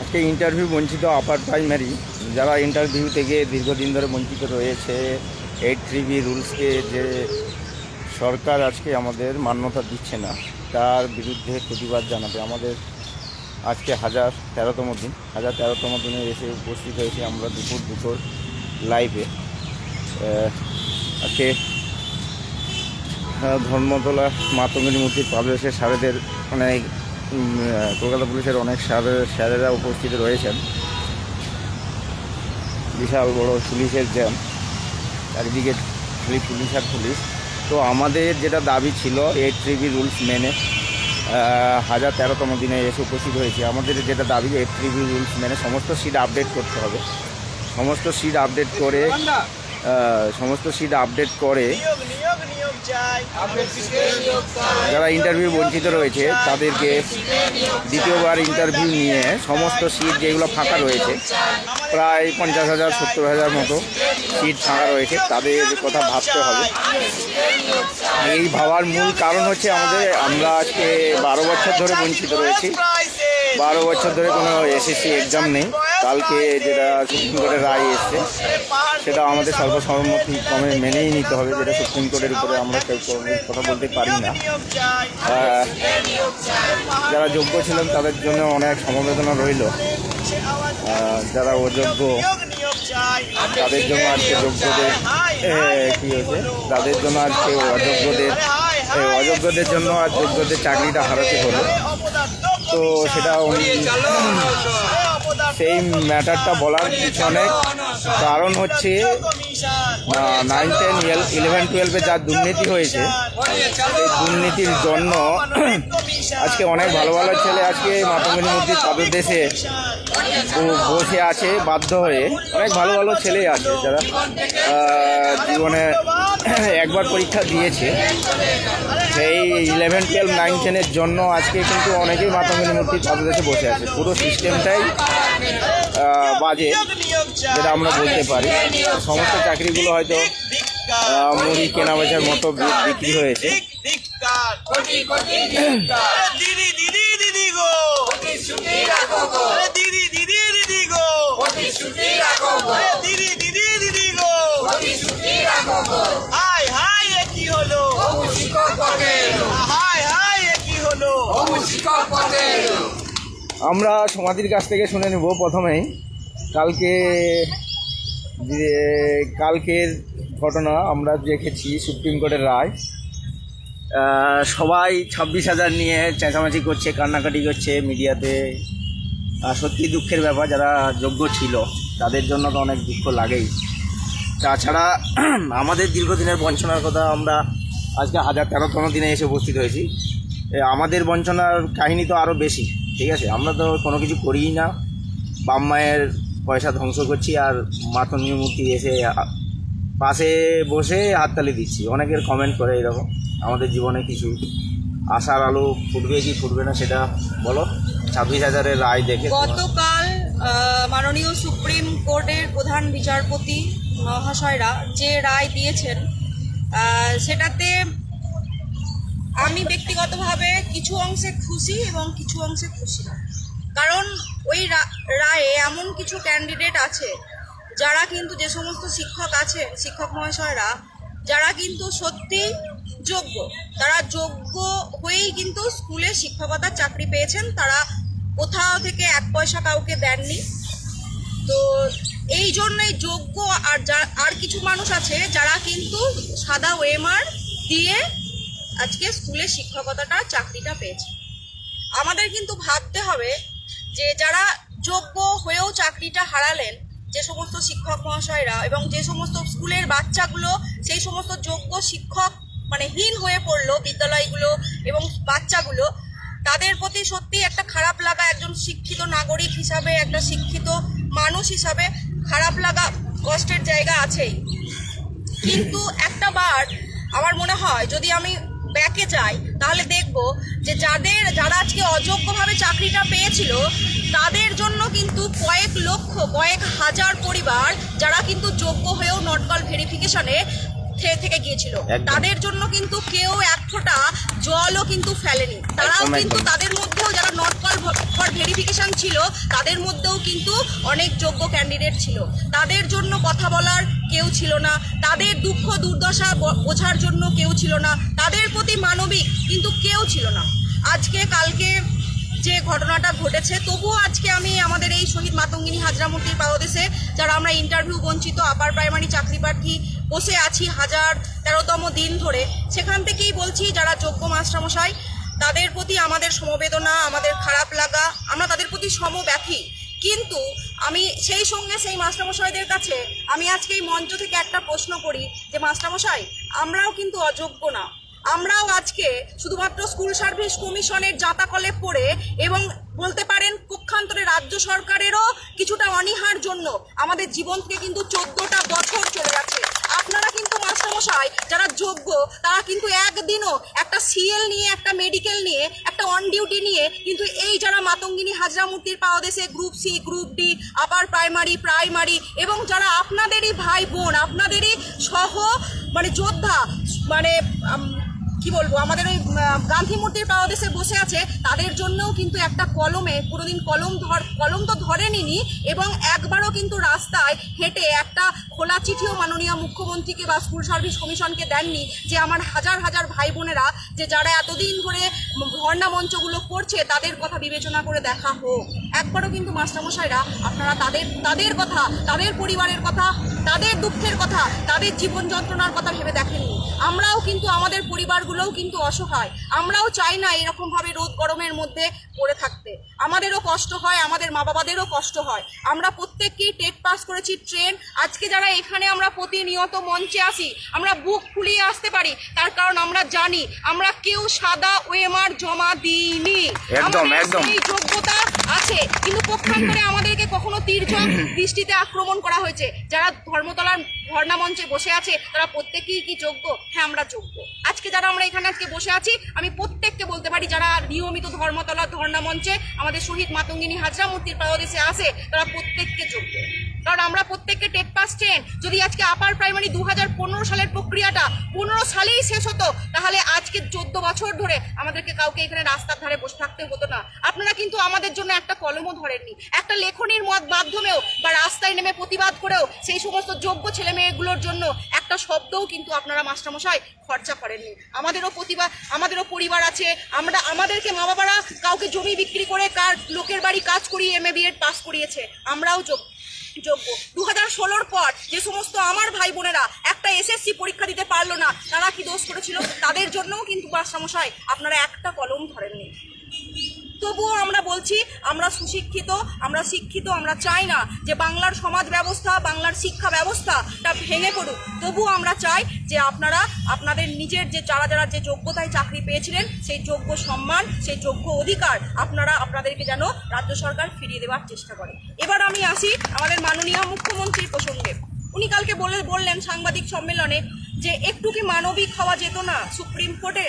আজকে ইন্টারভিউ বঞ্চিত upper primary যারা ইন্টারভিউ থেকে দীর্ঘদিন ধরে বঞ্চিত রয়েছে এইট থ্রি বি রুলসকে যে সরকার আজকে আমাদের মান্যতা দিচ্ছে না, তার বিরুদ্ধে প্রতিবাদ জানাবে। আমাদের আজকে হাজার তেরোতম দিন, হাজার তেরোতম দিনে এসে উপস্থিত হয়েছে আমরা দুপুর দুপুর লাইভে আজকে ধর্মতলা মাতঙ্গিনী মূর্তির পাবলিশে স্যারেদের অনেক কলকাতা পুলিশের অনেক স্যার স্যারেরা উপস্থিত রয়েছেন। বিশাল বড় পুলিশের জ্যাম, চারিদিকে পুলিশ আর পুলিশ। তো আমাদের যেটা দাবি ছিল, এইট থ্রি রুলস মেনে হাজার তেরোতম দিনে এসে উপস্থিত হয়েছে। আমাদের যেটা দাবি, এইট থ্রি রুলস মেনে সমস্ত সিট আপডেট করতে হবে। সমস্ত সিট আপডেট করে সমস্ত সিট আপডেট করে। যারা ইন্টারভিউ বঞ্চিত রয়েছে, তাদেরকে দ্বিতীয়বার ইন্টারভিউ নিয়ে সমস্ত সিট যেগুলো ফাঁকা রয়েছে, প্রায় পঞ্চাশ হাজার, সত্তর হাজার মতো সিট ফাঁকা রয়েছে, তাদের কথা ভাবতে হবে। এই ভাবার মূল কারণ হচ্ছে আমাদের, আমরা আজকে বারো বছর ধরে বঞ্চিত রয়েছি। বারো বছর ধরে কোনো এসএসসি এক্সাম নেই। কালকে যেটা সুপ্রিম কোর্টের রায় এসছে, সেটা আমাদের সর্বসম্মতি ক্রমে মেনেই নিতে হবে, যেটা সুপ্রিম কোর্টের উপরে আমরা কেউ কথা বলতে পারি না। যারা যোগ্য ছিলেন, তাদের জন্য অনেক সমবেদনা রইল। যারা অযোগ্য, তাদের জন্য আজকে যোগ্যদের কি হয়েছে? তাদের জন্য আজকে অযোগ্যদের অযোগ্যদের জন্য আর যোগ্যদের চাকরিটা হারাতে হলো তো সেটা উনি- সেই ম্যাটারটা বলার পিছনে কারণ হচ্ছে নাইন টেন ইলেভেন টুয়েলভে যা দুর্নীতি হয়েছে এই দুর্নীতির জন্য আজকে অনেক ভালো ভালো ছেলে আজকে মাতঙ্গিনী মূর্তির পাদদেশে ব- বসে আছে বাধ্য হয়ে। অনেক ভালো ভালো ছেলে আছে যারা জীবনে একবার পরীক্ষা দিয়েছে। সেই ইলেভেন টুয়েলভ নাইন টেনের জন্য আজকে কিন্তু অনেকেই মাতঙ্গিনী মূর্তির পাদদেশে বসে আছে। পুরো সিস্টেমটাই বাজে, যেটা আমরা বলতে পারি। সমস্ত চাকরিগুলো হয়তো মুড়ি কেনা বেচার মতো বিক্রি হয়েছে। দিদি দিদি আমরা সমাধির কাছ থেকে শুনে নেব প্রথমেই। কালকে যে, কালকের ঘটনা আমরা দেখেছি সুপ্রিম কোর্টের রায়। সবাই ছাব্বিশ হাজার নিয়ে চেঁচামেচি করছে, কান্নাকাটি করছে মিডিয়াতে। সত্যি দুঃখের ব্যাপার, যারা যোগ্য ছিল, তাদের জন্য তো অনেক দুঃখ লাগেই। তাছাড়া, আমাদের দীর্ঘদিনের বঞ্চনার কথা আমরা আজকে হাজার তেরোতম দিনে এসে উপস্থিত হয়েছি। আমাদের বঞ্চনার কাহিনী তো আরও বেশি, ঠিক আছে? আমরা তো কোনো কিছু করিই না। বাম মায়ের পয়সা ধ্বংস করছি আর মাতঙ্গী মূর্তি এসে পাশে বসে হাততালি দিচ্ছি। অনেকের কমেন্ট করে এরকম, আমাদের জীবনে কিছু আশার আলো ফুটবে কি ফুটবে না সেটা বলো। ছাব্বিশ হাজারের রায় দেখে গতকাল মাননীয় সুপ্রিম কোর্টের প্রধান বিচারপতি মহাশয়রা যে রায় দিয়েছেন সেটাতে আমি ব্যক্তিগতভাবে কিছু অংশে খুশি এবং কিছু অংশে খুশি না। কারণ ওই রায়ে এমন কিছু ক্যান্ডিডেট আছে, যারা কিন্তু যে সমস্ত শিক্ষক আছে, শিক্ষক মহাশয়রা, যারা কিন্তু সত্যি যোগ্য। তারা যোগ্য হয়েই কিন্তু স্কুলে শিক্ষকতার চাকরি পেয়েছেন, তারা কোথাও থেকে এক পয়সা কাউকে দেননি। তো এই জন্যই যোগ্য আর যা- আর কিছু মানুষ আছে যারা কিন্তু সাদা ওয়েমার দিয়ে আজকে স্কুলে শিক্ষকতাটা, চাকরিটা পেয়েছে। আমাদের কিন্তু ভাবতে হবে যে যারা যোগ্য হয়েও চাকরিটা হারালেন, যে সমস্ত শিক্ষক মহাশয়রা এবং যে সমস্ত স্কুলের বাচ্চাগুলো, সেই সমস্ত যোগ্য শিক্ষক মানে হীন হয়ে পড়ল বিদ্যালয়গুলো এবং বাচ্চাগুলো, তাদের প্রতি সত্যি একটা খারাপ লাগা একজন শিক্ষিত নাগরিক হিসাবে, একটা শিক্ষিত মানুষ হিসাবে খারাপ লাগা কষ্টের জায়গা আছেই। কিন্তু একটা বার আমার মনে হয়, যদি আমি ব্যাকে যাই, তাহলে দেখব যে যাদের, যারা আজকে অযোগ্যভাবে চাকরিটা পেয়েছিল, তাদের জন্য কিন্তু কয়েক লক্ষ, কয়েক হাজার পরিবার, যারা কিন্তু যোগ্য হয়েও নটকল ভেরিফিকেশনে থেকে গিয়েছিল। তাদের জন্য কিন্তু কেউ এক ফোঁটা জলও কিন্তু ফেলেনি। তারাও কিন্তু তাদের মধ্যেও যারা নট কল ফর ভেরিফিকেশন ছিল তাদের মধ্যেও কিন্তু অনেক যোগ্য ক্যান্ডিডেট ছিল। তাদের জন্য কথা বলার কেউ ছিল না। তাদের দুঃখ দুর্দশা বোঝার জন্য কেউ ছিল না। তাদের প্রতি মানবিক কিন্তু কেউ ছিল না। আজকে কালকে যে ঘটনাটা ঘটেছে তবুও আজকে আমি আমাদের এই শহীদ মাতঙ্গিনী হাজরামূর্তির পাদদেশে যারা আমরা ইন্টারভিউ বঞ্চিত আপার প্রাইমারি চাকরি প্রার্থী বসে আছি হাজার তেরোতম দিন ধরে। সেখান থেকেই বলছি, যারা যোগ্য মাস্টারমশাই, তাদের প্রতি আমাদের সমবেদনা, আমাদের খারাপ লাগা, আমরা তাদের প্রতি সমব্যথী। কিন্তু আমি সেই সঙ্গে সেই মাস্টারমশাইদের কাছে আমি আজকে এই মঞ্চ থেকে একটা প্রশ্ন করি যে, মাস্টারমশাই, আমরাও কিন্তু অযোগ্য না। আমরাও আজকে শুধুমাত্র স্কুল সার্ভিস কমিশনের জাতাকলে পড়ে এবং বলতে পারেন পক্ষান্তরে রাজ্য সরকারেরও কিছুটা অনীহার জন্য আমাদের জীবন থেকে কিন্তু চোদ্দটা বছর চলে যাচ্ছে। আপনারা কিন্তু মাস্টারমশাই, যারা যোগ্য, তারা কিন্তু একদিনও একটা সিএল নিয়ে, একটা মেডিকেল নিয়ে, একটা অন ডিউটি নিয়ে কিন্তু এই যারা মাতঙ্গিনী হাজরামূর্তির পাওয়াদেশে group C, group D, upper primary primary এবং যারা আপনাদেরই ভাই বোন, আপনাদেরই সহ মানে যোদ্ধা মানে কি বলব, আমাদের ওই গান্ধী মূর্তির পাওয়াদেশে বসে আছে, তাদের জন্যও কিন্তু একটা কলমে, পুরোদিন কলম ধর, কলম তো ধরেনি এবং একবারও কিন্তু রাস্তায় হেঁটে একটা খোলা চিঠিও মাননীয় মুখ্যমন্ত্রীকে বা স্কুল সার্ভিস কমিশনকে দেননি, যে আমার হাজার হাজার ভাই বোনেরা, যে যারা এতদিন ধরে ধর্ণা মঞ্চগুলো করছে, তাদের কথা বিবেচনা করে দেখা হোক। একবারও কিন্তু মাস্টারমশাইরা, আপনারা তাদের তাদের কথা, তাদের পরিবারের কথা, তাদের দুঃখের কথা, তাদের জীবন যন্ত্রণার কথা ভেবে দেখেননি। আমরাও কিন্তু আমাদের পরিবারগুলোও কিন্তু অসহায়। আমরাও চাই না এরকমভাবে রোদ গরমের মধ্যে পড়ে থাকতে। আমাদেরও কষ্ট হয় আমাদের মা বাবাদেরও কষ্ট হয়। আমরা প্রত্যেককেই টেট পাস করেছি ট্রেন। আজকে যারা এখানে আমরা প্রতিনিয়ত মঞ্চে আসি আমরা বুক ফুলিয়ে আসতে পারি তার কারণ আমরা জানি আমরা কেউ সাদা ওএমআর জমা দিইনি। সেই যোগ্যতা আছে কিন্তু পক্ষান্তরে আমাদেরকে কখনো তীর্যক দৃষ্টিতে আক্রমণ করা হয়েছে। যারা ধর্মতলার ধর্ণা মঞ্চে বসে আছে, তারা প্রত্যেকেই কি যোগ্য? হ্যাঁ আমরা যোগ্য। আজকে যারা আমরা এখানে আজকে বসে আছি, আমি প্রত্যেককে বলতে পারি, যারা নিয়মিত ধর্মতলার ধর্ণা মঞ্চে আমাদের শহীদ মাতঙ্গিনী হাজরা মূর্তির পাদদেশে আসে, তারা প্রত্যেককে যোগ্য। কারণ আমরা প্রত্যেককে টেট পাস ট্রেন যদি আজকে আপার প্রাইমারি দু হাজার পনেরো সালের প্রক্রিয়াটা পনেরো সালেই শেষ হতো, তাহলে আজকে চোদ্দ বছর ধরে আমাদেরকে কাউকে এখানে রাস্তার ধারে বসে থাকতে হতো না। আপনারা কিন্তু আমাদের জন্য একটা কলমও ধরেননি। একটা লেখনির মাধ্যমেও বা রাস্তায় নেমে প্রতিবাদ করেও সেই সমস্ত যোগ্য ছেলে মেয়েগুলোর জন্য একটা শব্দও কিন্তু আপনারা মাস্টারমশাই খরচা করেননি। আমাদেরও প্রতিভা, আমাদেরও পরিবার আছে। আমরা, আমাদেরকে মা বাবারা কাউকে জমি বিক্রি করে কার লোকের বাড়ি কাজ করিয়ে এম এ বিএড পাস করিয়েছে। আমরাও যোগ্য। যোগ্য দু হাজার ষোলোর পর যে সমস্ত আমার ভাই বোনেরা একটা এসএসসি পরীক্ষা দিতে পারল না, তারা কি দোষ করেছিল? তাদের জন্যও কিন্তু মাস্টারমশাই আপনারা একটা কলম ধরেননি। তবুও আমরা বলছি, আমরা সুশিক্ষিত, আমরা শিক্ষিত, আমরা চাই না যে বাংলার সমাজ ব্যবস্থা, বাংলার শিক্ষা ব্যবস্থাটা ভেঙে পড়ুক। তবুও আমরা চাই যে আপনারা, আপনাদের নিজের যে যারা যারা যে যোগ্যতায় চাকরি পেয়েছিলেন, সেই যোগ্য সম্মান, সেই যোগ্য অধিকার আপনারা, আপনাদেরকে যেন রাজ্য সরকার ফিরিয়ে দেওয়ার চেষ্টা করে। এবার আমি আসি আমাদের মাননীয় মুখ্যমন্ত্রীর প্রসঙ্গে। উনি কালকে বলে, বললেন সাংবাদিক সম্মেলনে যে একটু কি মানবিক হওয়া যেত না সুপ্রিম কোর্টে?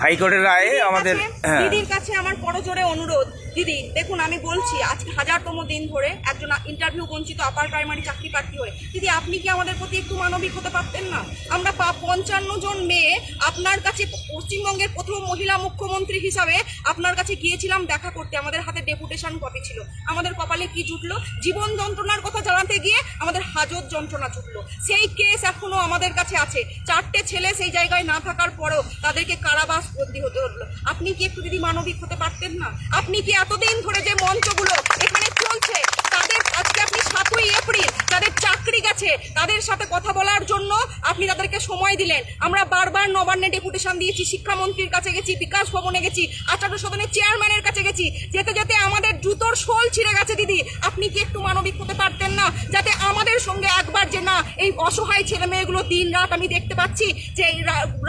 হাইকোর্টের রায়ে আমাদের হ্যাঁ। দিদির কাছে আমার পরজোরে অনুরোধ। দিদি, দেখুন, আমি বলছি, আজকে হাজারতম দিন ধরে একজন ইন্টারভিউ বঞ্চিত আপার প্রাইমারি চাকরি প্রার্থী হয়ে। দিদি, আপনি কি আমাদের প্রতি একটু মানবিক হতে পারতেন না? আমরা পা- পঞ্চান্ন জন মেয়ে আপনার কাছে পশ্চিমবঙ্গের প্রথম মহিলা মুখ্যমন্ত্রী হিসাবে আপনার কাছে গিয়েছিলাম দেখা করতে। আমাদের হাতে ডেপুটেশন কপি ছিল। আমাদের কপালে কি জুটলো? জীবন যন্ত্রণার কথা জানাতে গিয়ে আমাদের হাজত যন্ত্রণা জুটলো। সেই কেস এখনও আমাদের কাছে আছে। চারটে ছেলে সেই জায়গায় না থাকার পরেও তাদেরকে কারাবাস বন্দি হতে হলো। আপনি কি একটু দিদি মানবিক হতে পারতেন না? আপনি কি এতদিন ধরে যে মঞ্চগুলো এখানে চলছে তাদের আজকে আপনি সাতই এপ্রিল তাদের চাকরি গেছে, তাদের সাথে কথা বলার জন্য আপনি তাদেরকে সময় দিলেন। আমরা বারবার নবান্নে ডেপুটেশন দিয়েছি, শিক্ষামন্ত্রীর কাছে গেছি, বিকাশ ভবনে গেছি, আচার্য সদনের চেয়ারম্যানের কাছে গেছি। যেতে যেতে আমাদের জুতোর শোল ছিঁড়ে গেছে, দিদি। আপনি কি একটু মানবিক হতে পারতেন না? যাতে আমাদের সঙ্গে একবার যে না, এই অসহায় ছেলে মেয়েগুলো দিন রাত আমি দেখতে পাচ্ছি যে এই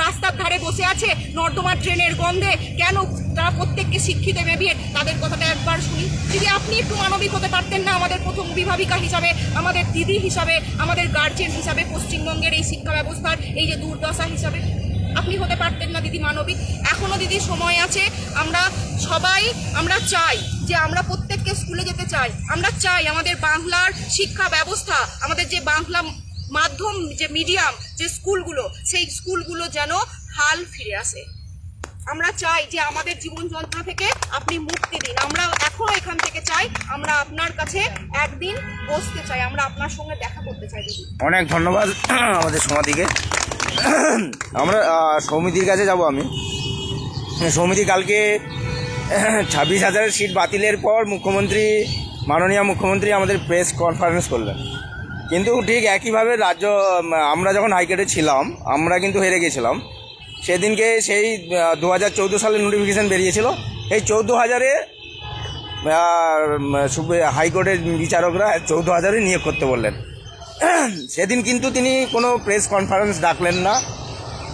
রাস্তার ধারে বসে আছে নর্দমা ট্রেনের গন্ধে। কেন তারা প্রত্যেককে শিক্ষিত মেবিয়ে তাদের কথাটা একবার শুনি? দিদি আপনি একটু মানবিক হতে পারতেন না আমাদের প্রথম অভিভাবিকা হিসাবে, আমাদের দিদি হিসাবে, আমাদের গার্জেন হিসাবে পশ্চিমবঙ্গের এই শিক্ষা ব্যবস্থার এই যে দুর্দশা হিসাবে আপনি হতে পারতেন না দিদি মানবিক। এখনও দিদি সময় আছে, আমরা সবাই, আমরা চাই যে আমরা প্রত্যেককে স্কুলে যেতে চাই। আমরা চাই আমাদের বাংলার শিক্ষা ব্যবস্থা, আমাদের যে বাংলা মাধ্যম, যে মিডিয়াম যে স্কুলগুলো, সেই স্কুলগুলো যেন হাল ফিরে আসে। আমরা চাই যে আমাদের জীবন যন্ত্রণা থেকে আপনি মুক্তি দিন। আমরা এখনও এখান থেকে চাই, আমরা আপনার কাছে একদিন বসতে চাই। আমরা আপনার সঙ্গে দেখা করতে চাই অনেক ধন্যবাদ আমাদের সমাধিকে। আমরা সমিতির কাছে যাব আমি। সমিতি কালকে ছাব্বিশ হাজারের সিট বাতিলের পর মুখ্যমন্ত্রী, মাননীয় মুখ্যমন্ত্রী আমাদের প্রেস কনফারেন্স করলেন। কিন্তু ঠিক একইভাবে রাজ্য, আমরা যখন হাইকোর্টে ছিলাম, আমরা কিন্তু হেরে গেছিলাম। সেদিনকে সেই দু হাজার চৌদ্দো সালের নোটিফিকেশান বেরিয়েছিল। এই চৌদ্দো হাজারে হাইকোর্টের বিচারকরা চৌদ্দ হাজারে নিয়োগ করতে বললেন। সেদিন কিন্তু তিনি কোনো প্রেস কনফারেন্স ডাকলেন না,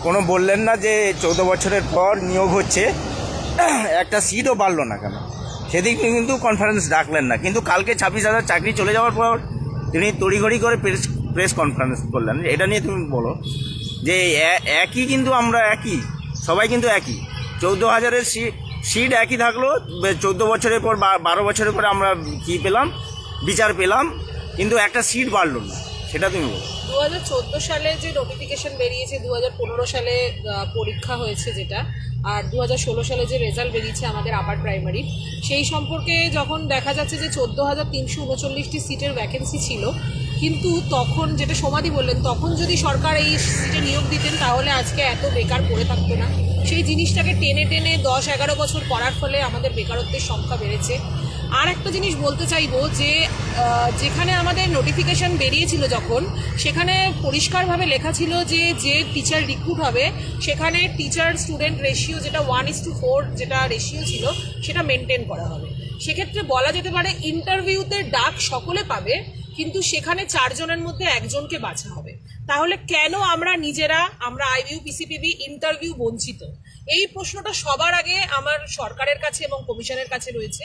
কোনো বললেন না যে চৌদ্দ বছরের পর নিয়োগ হচ্ছে। একটা সিটও বাড়লো না কেন? সেদিন কিন্তু কনফারেন্স ডাকলেন না। কিন্তু কালকে ছাব্বিশ হাজার চাকরি চলে যাওয়ার পর তিনি তড়িঘড়ি করে প্রেস প্রেস কনফারেন্স করলেন। এটা নিয়ে তুমি বলো। যে একই কিন্তু আমরা একই, সবাই কিন্তু একই। চৌদ্দ হাজারের সিট একই থাকল চৌদ্দ বছরের পর বারো বছরের পরে আমরা কী পেলাম? বিচার পেলাম, কিন্তু একটা সিট বাড়লো না, সেটা তুমি বলো। দু হাজার চোদ্দ সালে যে নোটিফিকেশন বেরিয়েছে দু হাজার পনেরো সালে পরীক্ষা হয়েছে যেটা, আর দু হাজার ষোলো সালে যে রেজাল্ট বেরিয়েছে আমাদের আপার প্রাইমারি সেই সম্পর্কে যখন দেখা যাচ্ছে যে চোদ্দ হাজার তিনশো সিটের ভ্যাকেন্সি ছিল কিন্তু তখন যেটা সমাধি বললেন, তখন যদি সরকার এই সিটে নিয়োগ দিতেন, তাহলে আজকে এত বেকার পড়ে থাকতো না। সেই জিনিসটাকে টেনে টেনে দশ এগারো বছর করার ফলে আমাদের বেকারত্বের সংখ্যা বেড়েছে। আর একটা জিনিস বলতে চাইব যে যেখানে আমাদের নোটিফিকেশন বেরিয়েছিল যখন, সেখানে পরিষ্কারভাবে লেখা ছিল যে যে টিচার রিক্রুট হবে, সেখানে টিচার স্টুডেন্ট রেশিও যেটা ওয়ান ইস টু ফোর যেটা রেশিও ছিল, সেটা মেনটেন করা হবে। সেক্ষেত্রে বলা যেতে পারে ইন্টারভিউতে ডাক সকলে পাবে কিন্তু সেখানে চারজনের মধ্যে একজনকে বাছা হবে। তাহলে কেন আমরা নিজেরা, আমরা আইভিউ পিসিপিবি, ইন্টারভিউ বঞ্চিত? এই প্রশ্নটা সবার আগে আমার সরকারের কাছে এবং কমিশনের কাছে রয়েছে।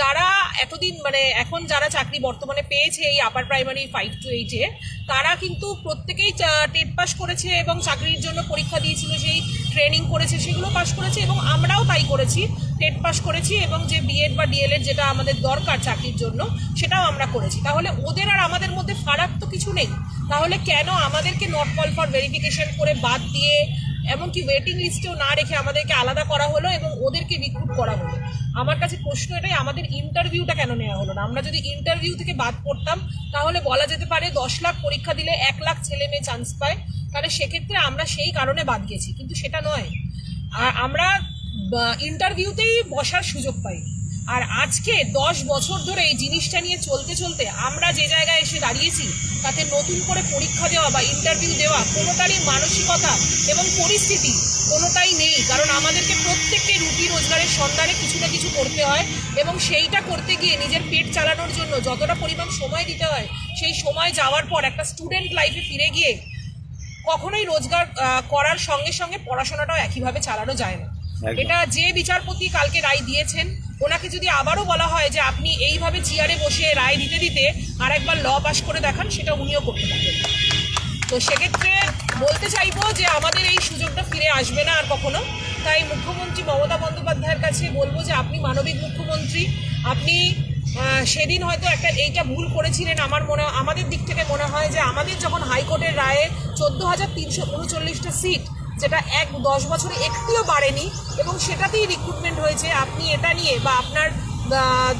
যারা এতদিন মানে এখন যারা চাকরি বর্তমানে পেয়েছে এই আপার প্রাইমারি ফাইভ টু এইটে তারা কিন্তু প্রত্যেকেই টেট পাস করেছে এবং চাকরির জন্য পরীক্ষা দিয়েছিল সেই ট্রেনিং করেছে, সেগুলো পাস করেছে এবং আমরাও তাই করেছি। টেট পাস করেছি এবং যে বিএড বা ডিএলএড যেটা আমাদের দরকার চাকরির জন্য, সেটাও আমরা করেছি। তাহলে ওদের আর আমাদের মধ্যে ফারাক তো কিছু নেই। তাহলে কেন আমাদেরকে নট কল ফর ভেরিফিকেশন করে বাদ দিয়ে, এমনকি ওয়েটিং লিস্টেও না রেখে আমাদেরকে আলাদা করা হলো এবং ওদেরকে রিক্রুট করা হলো? আমার কাছে প্রশ্ন এটাই, আমাদের ইন্টারভিউটা কেন নেওয়া হলো না? আমরা যদি ইন্টারভিউ থেকে বাদ পড়তাম, তাহলে বলা যেতে পারে দশ লাখ পরীক্ষা দিলে এক লাখ ছেলে মেয়ে চান্স পায়। তাহলে সেক্ষেত্রে আমরা সেই কারণে বাদ গেছি, কিন্তু সেটা নয়। আর আমরা ইন্টারভিউতেই বসার সুযোগ পাই আর আজকে দশ বছর ধরে এই জিনিসটা নিয়ে চলতে চলতে আমরা যে জায়গায় এসে দাঁড়িয়েছি, তাতে নতুন করে পরীক্ষা দেওয়া বা ইন্টারভিউ দেওয়া কোনোটারই মানসিকতা এবং পরিস্থিতি কোনোটাই নেই কারণ আমাদেরকে প্রত্যেককে রুটি রোজগারের সন্ধানে কিছু না কিছু করতে হয় এবং সেইটা করতে গিয়ে নিজের পেট চালানোর জন্য যতটা পরিমাণ সময় দিতে হয়, সেই সময় যাওয়ার পর একটা স্টুডেন্ট লাইফে ফিরে গিয়ে কখনোই রোজগার করার সঙ্গে সঙ্গে পড়াশোনাটাও একইভাবে চালানো যায় না। এটা যে বিচারপতি কালকে রায় দিয়েছেন, ওনাকে যদি আবারও বলা হয় যে আপনি এইভাবে চেয়ারে বসে রায় দিতে দিতে আর একবার ল পাস করে দেখান, সেটা উনিও করতে পারবেন। তো সেক্ষেত্রে বলতে চাইব যে আমাদের এই সুযোগটা ফিরে আসবে না আর কখনো। তাই মুখ্যমন্ত্রী মমতা বন্দ্যোপাধ্যায়ের কাছে বলব যে আপনি মানবিক মুখ্যমন্ত্রী, আপনি সেদিন হয়তো একটা এইটা ভুল করেছিলেন আমার মনে, আমাদের দিক থেকে মনে হয় যে আমাদের যখন হাইকোর্টের রায়ে চোদ্দ হাজার তিনশো উনচল্লিশটা সিট যেটা এক দশ বছরে একটিও বাড়েনি এবং সেটাতেই রিক্রুটমেন্ট হয়েছে। আপনি এটা নিয়ে বা আপনার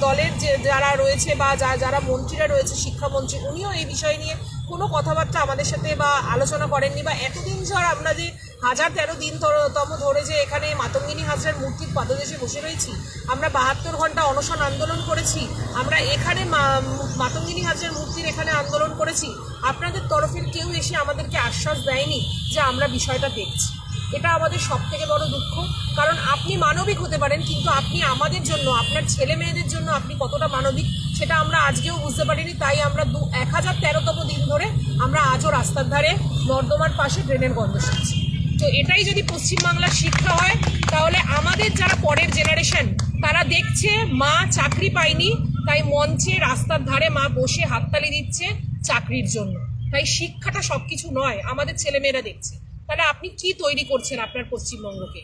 দলের যে যারা রয়েছে বা যা- যারা মন্ত্রীরা রয়েছে, শিক্ষামন্ত্রী, উনিও এই বিষয় নিয়ে কোনো কথাবার্তা আমাদের সাথে বা আলোচনা করেননি বা এতদিন ধর আমরা যে হাজার তেরো দিন তম ধরে যে এখানে মাতঙ্গিনী হাজরার মূর্তির পাদদেশে বসে রয়েছি, আমরা বাহাত্তর ঘণ্টা অনশন আন্দোলন করেছি, আমরা এখানে মাতঙ্গিনী হাজরার মূর্তির এখানে আন্দোলন করেছি, আপনাদের তরফের কেউ এসে আমাদেরকে আশ্বাস দেয়নি যে আমরা বিষয়টা দেখছি। এটা আমাদের সব থেকে বড় দুঃখ, কারণ আপনি মানবিক হতে পারেন, কিন্তু আপনি আমাদের জন্য, আপনার ছেলে মেয়েদের জন্য আপনি কতটা মানবিক, সেটা আমরা আজকেও বুঝতে পারিনি, তাই আমরা দু, এক হাজার তেরোতম দিন ধরে আমরা আজও রাস্তার ধারে নর্দমার পাশে ড্রেনের গন্ধ শুনছি। তো এটাই যদি পশ্চিমবাংলার শিক্ষা হয় তাহলে আমাদের যারা পরের জেনারেশন তারা দেখছে মা চাকরি পায়নি তাই মঞ্চে রাস্তার ধারে মা বসে হাততালি দিচ্ছে চাকরির জন্য। তাই শিক্ষাটা সবকিছু নয় আমাদের ছেলেমেয়েরা দেখছে। তাহলে আপনি কি তৈরি করছেন আপনার পশ্চিমবঙ্গকে?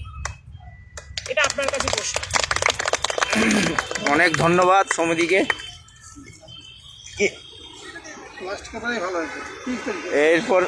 এটা আপনার কাছে প্রশ্ন। অনেক ধন্যবাদ সমিতিকে এরপর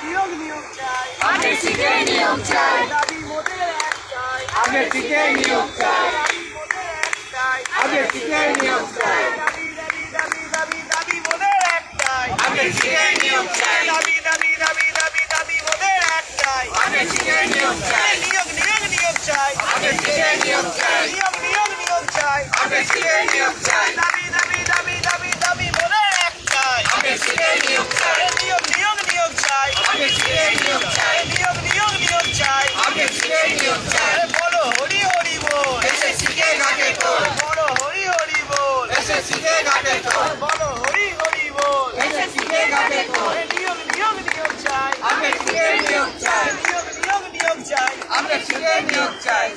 নিয়োগ নিয়োগ চাই আগে শিখে নিয়োগ চাই দাবি মোদের একটাই আগে শিখে নিয়োগ চাই দাবি মোদের একটাই আগে শিখে নিয়োগ চাই দাবি দাবি দাবি দাবি দাবি মোদের একটাই আগে শিখে নিয়োগ চাই দাবি দাবি দাবি দাবি দাবি মোদের একটাই আগে শিখে নিয়োগ চাই নিয়োগ নিয়োগ নিয়োগ চাই আগে শিখে নিয়োগ চাই নিয়োগ নিয়োগ নিয়োগ চাই আগে শিখে নিয়োগ চাই দাবি দাবি দাবি দাবি দাবি মোদের শিখে নিয়োগ চাই নিয়োগ নিয়োগ নিয়োগ চাই আগে শিখে নিয়োগ চাই।